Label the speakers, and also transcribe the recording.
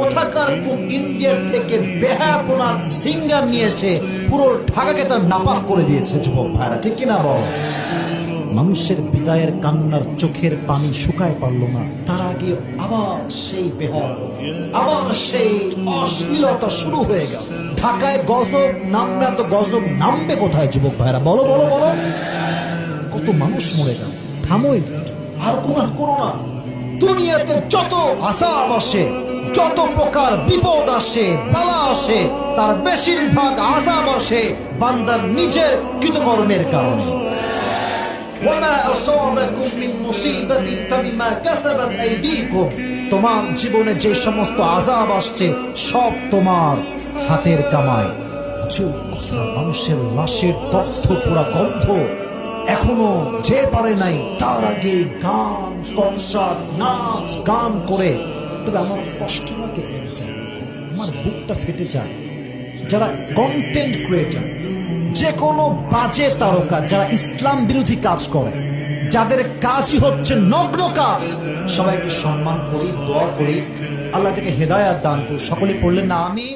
Speaker 1: কোথাকার কোন ইন্ডিয়ার থেকে বেহাপনার সিঙ্গার নিয়ে এসে পুরো ঢাকাকে তার নাপাক করে দিয়েছে যুবক ভাইরা। ঠিক কিনা বল? মানুষের বিদায়ের কান্নার চোখের পানি শুকায় পারল না। তার আগে আবার সেই বেহাল আবার সেই অশ্লীলতা শুরু হয়ে গেল। ঢাকায় গজব নামবে তো গজব নামবে কোথায় যুবক ভাইরা? বলো বলো বলো। কত মানুষ মরে গেল। থামো একটু। আর গুনাহ করো না। দুনিয়াতে যত আসাব আসে যত প্রকার বিপদ আসে, বালা আসে, তার বেশিরভাগ আজাব আসে বান্দার নিজের কৃতকর্মের কারণে। তোমার জীবনে যে সমস্ত আজাব আসছে, সব তোমার হাতের কামায় মানুষের গন্ধ এখনও যে পারে নাই, তার আগে গান, কনসার্ট, নাচ, গান করে তবে আমার কষ্ট লাগে চাই আমার বুকটা ফেটে যায়। যারা কন্টেন্ট ক্রিয়েটার যে কোনো বাজে তারকা, যারা ইসলাম বিরোধী কাজ করে, যাদের কাজই হচ্ছে নগ্ন কাজ, সবাইকে সম্মান করি, দোয়া করি, আল্লাহ থেকে হেদায়াত দান করি সকলে পড়লেন না আমি